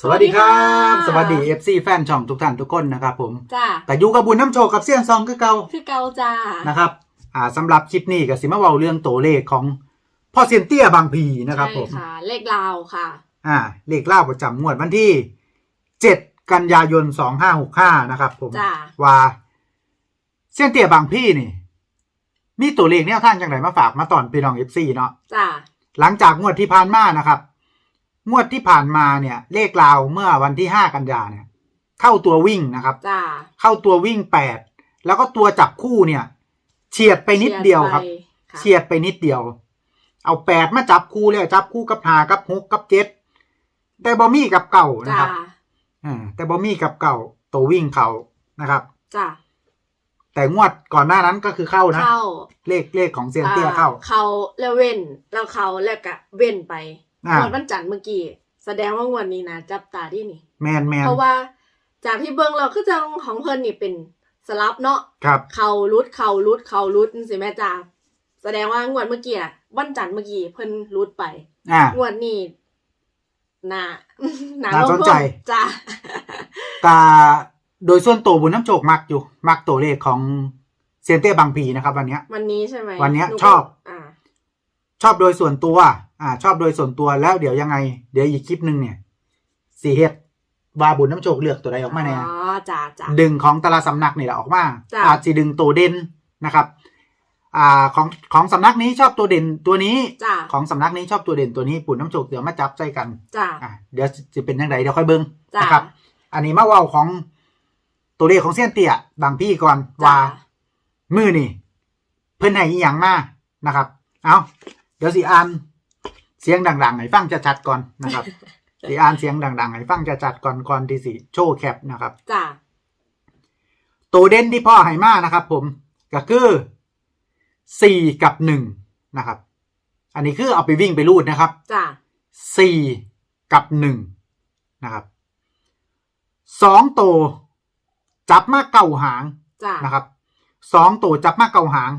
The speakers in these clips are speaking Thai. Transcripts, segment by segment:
สวัสดีครับสสวัวัสสดีดีค่ะ FC แฟนช่องทุกท่านทุกคนนะครับผมจ้าแต่อยู่กับบุญน้ำโชคกับเซียนซองคือเก่าคือเกาจ้านะครับ อ่าสำหรับคลิปนี้ก็สิมาเว้าเรื่องตัวเลขของพ่อเซียนเตี้ยบางพีนะครับผมใช่ค่ะ เลขลาวค่ะ อ่า เลขเล่าประจำงวดวันที่7กันยายน2565นะครับ ผมจ้าว่าเซียนเตี้ยบางพี่นี่มีตัวเลขแนวทางจังไหนมาฝากมาตอนพี่น้อง FC เนาะจ้าหลังจากงวดที่ผ่านมานะครับ งวดที่ผ่านมาเนี่ย เลขราวเมื่อวันที่ห้ากันยาเนี่ย เข้าตัววิ่งนะครับ จ้าเข้าตัววิ่งแปดแล้วก็ตัวจับคู่เนี่ย เฉียดไปนิดเดียวครับฉีดไปค่ะเฉียดไปนิดเดียว เอาแปดมาจับคู่เลยจับคู่กับหากับหกกับเจ็ดแต่บอมี่กับเก่านะจ้าครับอ่าแต่บอมี่กับเก่าตัววิ่งเขานะครับ จ้าแต่งวดก่อนหน้านั้นก็คือเข้านะเข้าเลขเลขของเซียนเตี้ยเข้าอ่เขาแล้วเว้นแล้วเขาแล้วก็เว้นไปอ่า งวดวันจันทร์เมื่อกี้แสดงว่างวดนี้นะจับตาที่นี่ แมนแมนเพราะว่า จากที่เบิ้งเราคือจังของเพิ่นนี่เป็นสลับเนาะครับเขารุดเขารุดเขารุดสิแม่จ้าแสดงว่างวดเมื่อกี้อะวันจันทร์เมื่อกี้เพิ่นรุดไปอ่างวดนี้น่าน่าสนใจลงทุจ้ากาโดยส่วนตัวบุญน้ำโจกมักอยู่ มักตัวเลขของเซียนเต้บางพีนะครับ วันเนี้ยวันนี้ใช่ไหมวันเนี้ยหก็ชอบอ่าชอบโดยส่วนตัว อ่า ชอบโดยส่วนตัวแล้วเดี๋ยวยังไง เดี๋ยวอีกคลิปหนึ่งเนี่ยสีเฮ็ดว่าบุญน้ำโจกเลือกตัวใดออกมาแน่อ๋อจ้าจ้า ดึงของแต่ละสำนักนี่แหละออกมาจ้ะ อาจจะดึงตัวเด่นนะครับ อ่าของของสำนักนี้ชอบตัวเด่นตัวนี้ จ้าของสำนักนี้ชอบตัวเด่นตัวนี้ปุ่นน้ำโจกเดี๋ยวมาจับใจกัน จ้า อ่าเดี๋ยวจะเป็นยังไงเดี๋ยวค่อยเบิ้งจ้านะครับ อันนี้มาเว่าของตัวเลขของเส้นเตี่ยบางพี่ก่อนจ้าว่ามือนี่ เพิ่นให้อีหยังมานะครับ เอาเดี๋ยวสิอ่าน เสียงดังๆให้ฟังชัดๆก่อนนะครับสิอ่านเสียงดังๆให้ฟังชัดๆก่อนก่อนที่สิโชว์แคปนะครับจ้าตัวเด่นที่พ่อให้มานะครับผมก็คือสี่กับหนึ่งนะครับ อันนี้คือเอาไปวิ่งไปรูดนะครับจ้าสี่กับหนึ่งนะครับสองตัวจับมาเก่าหางจ้านะครับสองตัวจับมาเก่าหาง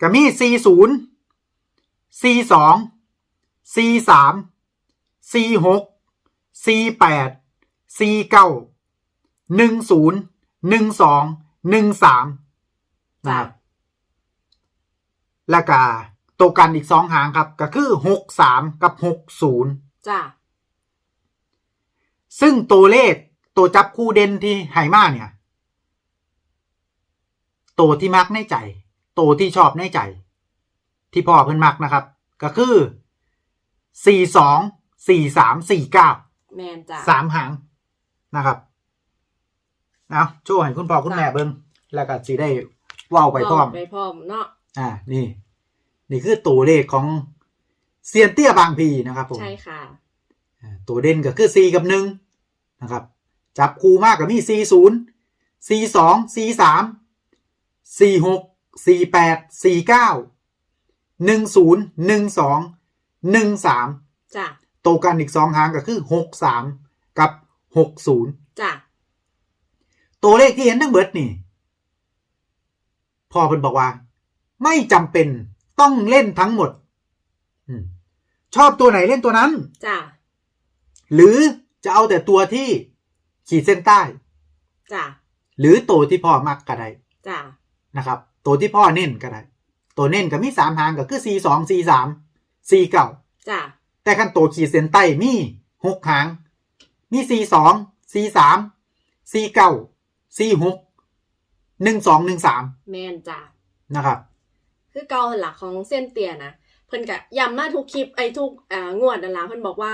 ก็มีสี่ศูนย์ สี่สองสี่สามสี่หกสี่แปดสี่เก้าหนึ่งศูนย์หนึ่งสองหนึ่งสามนะครับแล้วก็ตัวกันอีกสองหางครับ ก็คือหกสามกับหกศูนย์จ้าซึ่งตัวเลขตัวจับคู่เด่นที่ไหมาเนี่ยตัวที่มักในใจตัวที่ชอบในใจ ที่พ่อเพิ่นมักนะครับ ก็คือสี่สองสี่สามสี่เก้าแมนจ้าสามหางนะครับเอาโชว์ให้คุณพ่อคุณแม่จ้ะเบิ้งแล้วก็สิได้เว้าไปพร้อมไปพร้อมเนาะอ่า นี่ นี่คือตัวเลขของเซียนเตี้ยบางพีนะครับผมใช่ค่ะอ่าตัวเด่นก็คือ4กับ1นะครับ จับคู่มากกับมี4 0 4 2 4 3 4 6 4 8 4 9 1 0 1 2 1 3จ้าตัวกันอีกสองหางก็คือ6 3กับ6 0จ้าตัวเลขที่เห็นทั้งเบิดนี่พ่อเพิ่นบอกว่า ไม่จำเป็นต้องเล่นทั้งหมดอืมชอบตัวไหนเล่นตัวนั้นจ้าหรือจะเอาแต่ตัวที่ขีดเส้นใต้จ้าหรือตัวที่พ่อมักก็ได้จ้านะครับ ตัวที่พ่อเน้นก็ได้ ตัวเน้นก็มีสามหางก็คือ C สอง C สาม C เก่าจ้าแต่ขั้นตัวขีดเส้นใต้มีหกหาง มี C สอง C สาม C เก่า C หกหนึ่งสองหนึ่งสามแมนจ้านะครับ คือเกาหลักของเส้นเตียนะเพิ่นกะย้ำมาทุกคลิปไอ้ทุกอ่างวดนั่นล่ะเพิ่นบอกว่า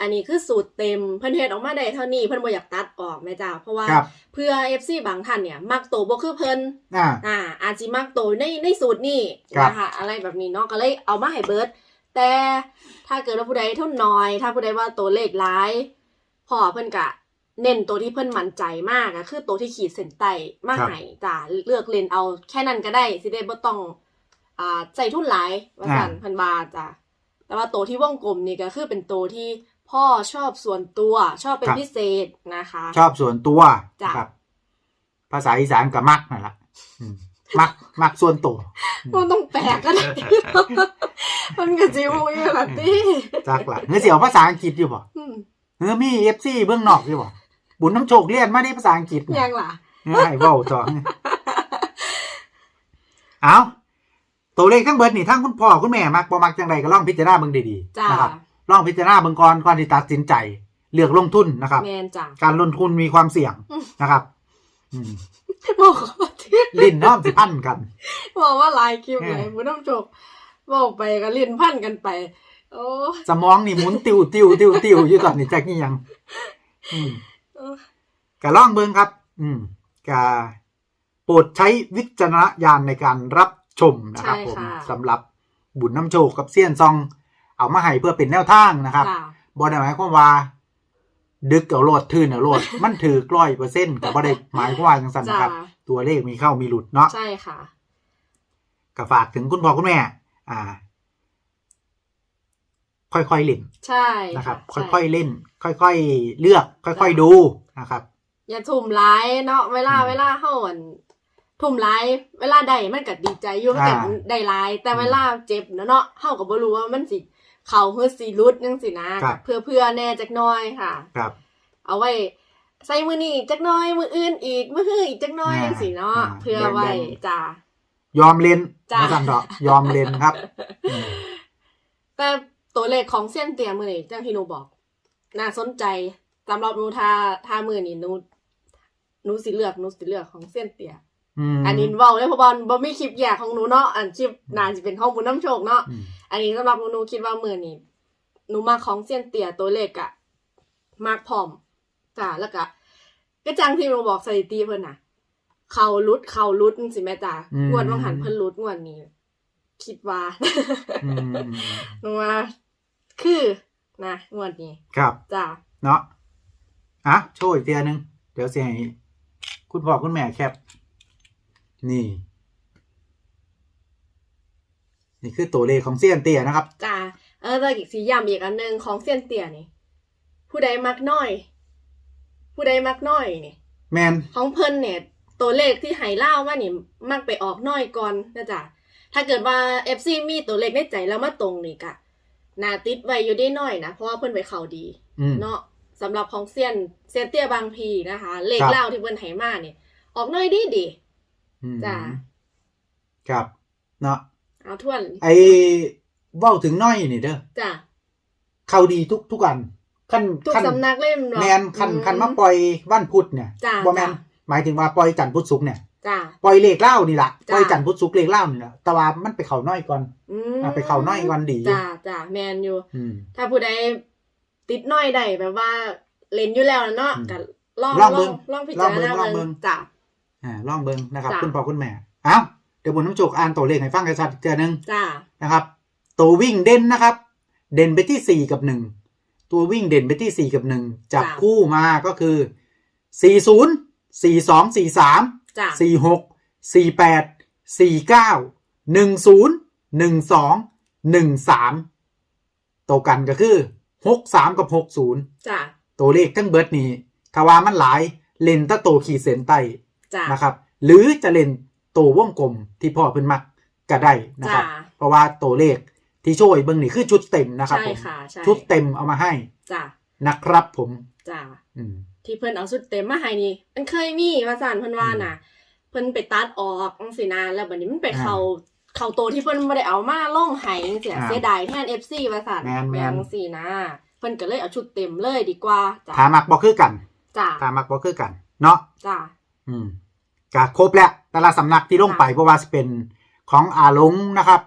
อันนี้คือสูตรเต็มเพิ่นเฮ็ดออกมาได้เท่านี้เพิ่นบ่อยากตัดออกแม่จ้าเพราะว่าครับเพื่อ FC บางท่านเนี่ยมักโตบ่คือเพิ่นอ่าอ่าอาจสิมักโตในในสูตรนี้ครับนะคะอะไรแบบนี้เนาะก็เลยเอามาให้เบิร์ดแต่ถ้าเกิดว่าผู้ใดทุนน้อย ถ้าผู้ใดว่าตัวเลขร้ายพ่อเพิ่นกะเน้นตัวที่เพิ่นมั่นใจมากอะคือตัวที่ขีดเส้นใต้มาให้จ้าเลือกเล่นเอาแค่นั้นก็ได้สิได้บ่ต้องอ่าใจทุนหลายว่าสันอ่าพันบาทจ้ะแต่ว่าตัวที่วงกลมนี่ก็คือเป็นตัวที่ พ่อชอบส่วนตัว ชอบเป็นพิเศษนะคะ ชอบส่วนตัวจ้ะนะครับ ภาษาอีสานกับมักนั่นแหละอืมมักมักส่วนตัวมันต้องแปลกกันมันก็จิวอยู่แบบนี้จักละเฮ้ยเสียวภาษาอังกฤษอยู่ป่ะอืมเออมีเอฟซีเบื้องนอกอยู่บ่บุญน้ำโชคเรียนมาได้ภาษาอังกฤษยังล่ะให้เว้าต่อ เอาตัวเลขทั้งเบิดนี่ทั้งคุณพ่อคุณแม่มักบ่มักจังไดก็ลองพิจารณาเบิ่งดีจ้าๆนะครับ ลองพิจารณาเบิ่งก่อนก่อนที่ตัดสินใจ เลือกลงทุนนะครับ แมนจ้าการลงทุนมีความเสี่ยงนะครับ อืมบอกว่าที่ลิ้นน้อมสิพันกัน บอกว่าหลายคลิปเลยเออผู้น้ำโจกบอกไปก็ลิ้นพันกันไป โอ้สมองนี่หมุนติวติวติวติวอยู่ตอนนี้จักนี่ยัง อืมเออก็ลองเบิ่งครับ อืมก็โปรดใช้วิจารณญาณในการรับชมนะครับใช่ผมค่ะสำหรับบุญน้ำโชคกับเซียนซอง เอามาให้เพื่อเป็นแนวทางนะครับจ้าบ่ได้หมายความว่า ดึกเอาโลดทื่นเอาโลด มันถือร้อยเปอร์เซ็นต์ก็บ่ได้หมายความว่าจังซั่นจ้านะครับ ตัวเลขมีเข้ามีหลุดเนาะใช่ค่ะก็ฝากถึงคุณพ่อคุณแม่ อ่า ค่อยๆเล่นใช่นะครับใช่ค่อยๆเล่น ค่อยๆเลือก ค่อยๆดูนะครับ อย่าทุ่มร้ายเนาะเวลาอืมเวลาเฮาอั่นทุ่มร้ายเวลาใดมันก็ดีใจอยู่มันก็อ่าได้ร้าย แต่อืมเวลาเจ็บเนาะเนาะเฮาก็บ่รู้ว่ามันสิ เข่าเฮือสิรุดจังสินะ ครับ เพื่อเพื่อแน่จักหน้อยค่ะ ครับเอาไว้ใส่มือนี่จักหน้อย มืออื่นอีกมือฮืออีกจักหน้อยอ่าจังสิเนาะอ่าเพื่อไว้แบ่งๆจ้า ยอมเล่นจ้ะ นะสันดอกยอมเล่นครับอืมแต่ตัวเลขของเส้นเตียมือนี่จังที่หนูบอก น่าสนใจสำหรับหนูทาทามือนี่หนูหนูสิเลือกหนูสิเลือกของเส้นเตีย มอันนี้เว้าเลยเพราะบอลบ่มีคลิปแยกของหนูเนาะอันคลิปน่าจะเป็นของบุญน้ำโชคเนาะ อืม อันนี้สำหรับหนูหนูคิดว่ามือนี่หนูมาของเส้นเตียตัวเลขอะมากพร้อมจ้าแล้วก็ก็จังที่หนูบอกสถิติเพิ่นน่ะ เขารุดเขารุดจังสิแม่จ้างวดว่างหันเพิ่นรุดงวดนี้ คิดว่าอืมหนูว่าคือนะงวดนี้ ครับจ้าเนาะอะโชว์อีกเทียหนึง เดี๋ยวเสียให้คุณพ่อคุณแม่แคปนี่ นี่คือตัวเลขของเซียนเตียนะครับ จ้าเออแต่อีกสีย้ำอีกอันหนึ่งของเส้นเตียนี่ ผู้ใดมักน้อย ผู้ใดมักน้อยนี่แมนของเพิ่นเนี่ยตัวเลขที่ใหายเล่าว่านี่มักไปออกน้อยก่อนนะจ๊ะถ้าเกิดว่า FC มีตัวเลขในใจแล้วมาตรงนี่กะนาติดไว้อยู่ได้น้อยนะเพราะว่าเพิ่นไปเข้าดีอืมเนาะสำหรับของเซียนเซียนเตี้ยบางพีนะคะ เลขครับเล่าที่เพิ่นให้มาเนี่ยออกน้อยดีดีอืมจ้ะครับเนาะ เอาทวนไอ้เว้าถึงน้อยนี่เด้อจ้ะเข้าดีทุกทุกอันขั้นทุกขั้นสำนักเล่มแมนคันคันมาปล่อยวันพุธเนี่ยจ้ะบ่แมนจ้ะหมายถึงว่าปล่อยจันทร์พุธศุกร์เนี่ยจ้ะปล่อยเลขเล่านี่ล่ะจ้ะปล่อยจันทร์พุธศุกร์เลขเล่านี่ล่ะแต่ว่ามันไปเข้าน้อยก่อนอืมอะไปเข้าน้อยก่อนดีอยู่จ้ะจ้ะแมนอยู่อืมถ้าผู้ใดติดน้อยได้แบบว่าเล่นอยู่แล้วนะเนาะอืมก็ลองลองเบิ่งลองพิจารณาลองเบิ่เบิ่งงจ้ะอ่าลองเบิ่งนะครับจ้ะคุณพ่อคุณแม่เอ้า เดี๋ยวบุญน้ำโจกอ่านตัวเลขให้ฟังกันชัดอีกเทื่อนึงจ้ะนะครับ ตัววิ่งเด่นนะครับ เด่นไปที่สี่กับหนึ่งตัววิ่งเด่นไปที่สี่กับหนึ่งจับคู่มาก็คือสี่ศูนย์สี่สองสี่สามจ้ะสี่หกสี่แปดสี่เก้าหนึ่งศูนย์หนึ่งสองหนึ่งสามตัวกันก็คือหกสามกับหกศูนย์จ้ะตัวเลขทั้งเบิดนี้ถ้าว่ามันหลายเลนตะโตขีดเส้นใต้จ้ะนะครับ หรือจะเลน ตัววงกลมที่พ่อเพิ่นมักก็ได้นะครับ จ้ะเพราะว่าตัวเลขที่ช่วยเบิ่งนี่คือชุดเต็มนะครับใช่ผมค่ะใช่ ชุดเต็มเอามาให้จ้ะนะครับผม จ้ะอืม ที่เพิ่นเอาสุดเต็มมาให้นี่มันเคยมีว่าซั่นเพิ่นว่าน่ะ เพิ่นไปตัดออกจังซี่นะแล้วบัดนี้มันไปเข้าเข้าโตวที่เพิ่นบ่ได้เอามาลงให้จังซี่อ่าเสียดายแทน FC ว่าซั่นแม่นๆ จังซี่นะเพิ่นก็เลยเอาชุดเต็มเลยดีกว่าจ้ะถามักบอกคือกันจ้ะถามักบอกคือกัน เนาะจ้ะอืม ก็ครบแล้วแต่ละสำนักที่ลงไปเพราะว่าจะเป็นของอาหลงนะครับ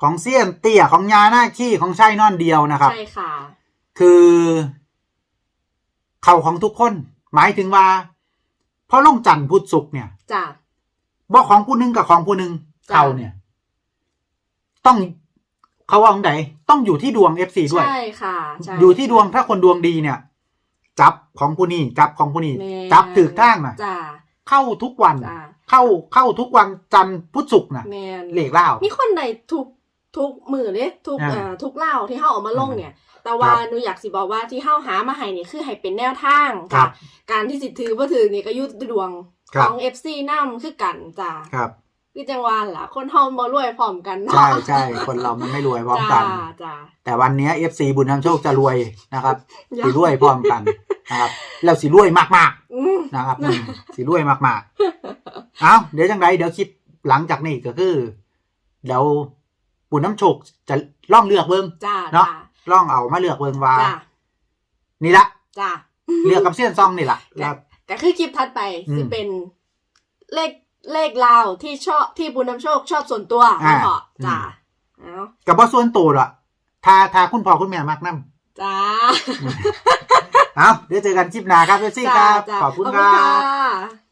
ของเซียนเตี้ยของยาหน้าขี้ของชายนอนเดียวนะครับ ใช่ค่ะ คือเขาของทุกคน หมายถึงว่าเพราะลงจันทร์พุธศุกร์เนี่ยจ้ะบอกของผู้หนึงกับของผู้หนึงจ้ะเขาเนี่ย ต้องเขาว่าของไหนต้องอยู่ที่ดวงเอฟซีด้วย ใช่ค่ะใช่อยู่ที่ดวงถ้าคนดวงดีเนี่ย จับของผู้นี้จับของผู้นี้แม่จับถือข้างน่ะจ้ะ เข้าทุกวัน จ้ะเข้าเข้าทุกวันจันทร์พุธศุกร์นะแม่นเหล็กเล่า มีคนใดทุกทุกมือเลยทุกอ่าเอ่อทุกเล่าที่เฮาเออกมาลงเนี่ย แต่ว่าครับหนูอยากสิบอกว่าที่เฮาหามาให้นี่คือให้เป็นแนวทางครัค่ะบการที่สิถือบ่ถือนี่ก็อยู่ที่ดวงครัขบอง FC นำคือกันจ้ะครับ คือจังหวานล่ะ คนเฮาบ่รวยพร้อมกันเนาะใช่ใช่คนเรามันไม่รวยพร้อมกัน จ้าจ้า แต่วันเนี้เอฟซีบุญนำโชคจะรวยนะครับอย่าสีรวยพร้อมกันนะครับแล้วสีรวยมากอืม ๆนะครับอืมสีรวยมากๆ เอาเดี๋ยวจังไรเดี๋ยวคลิปหลังจากนี้ก็คือเดี๋ยวบุญน้ำโชคจะล่องเลือกเบิ้ง จ้าเนาะ จ้าล่องเอามาเลือกเบิ้งว่าจ้านี่ละจ้า เลือกกับเส้นซองนี่ละแล้วแต่คือคลิปถัดไปอืม สิเป็นเลข เลขลาวที่ชอบที่บุญนำโชคชอบส่วนตัวอ่ามาเพาะจ้าอืมเอากับว่าส่วนตัวละถ้าถ้าคุณพ่อคุณแม่มักน้ำจ้าเอาเดี๋ยวเจอกันคลิปหน้าครับเอฟซีครับ จ้าขอบคุณขอบคคุณรัค่บะ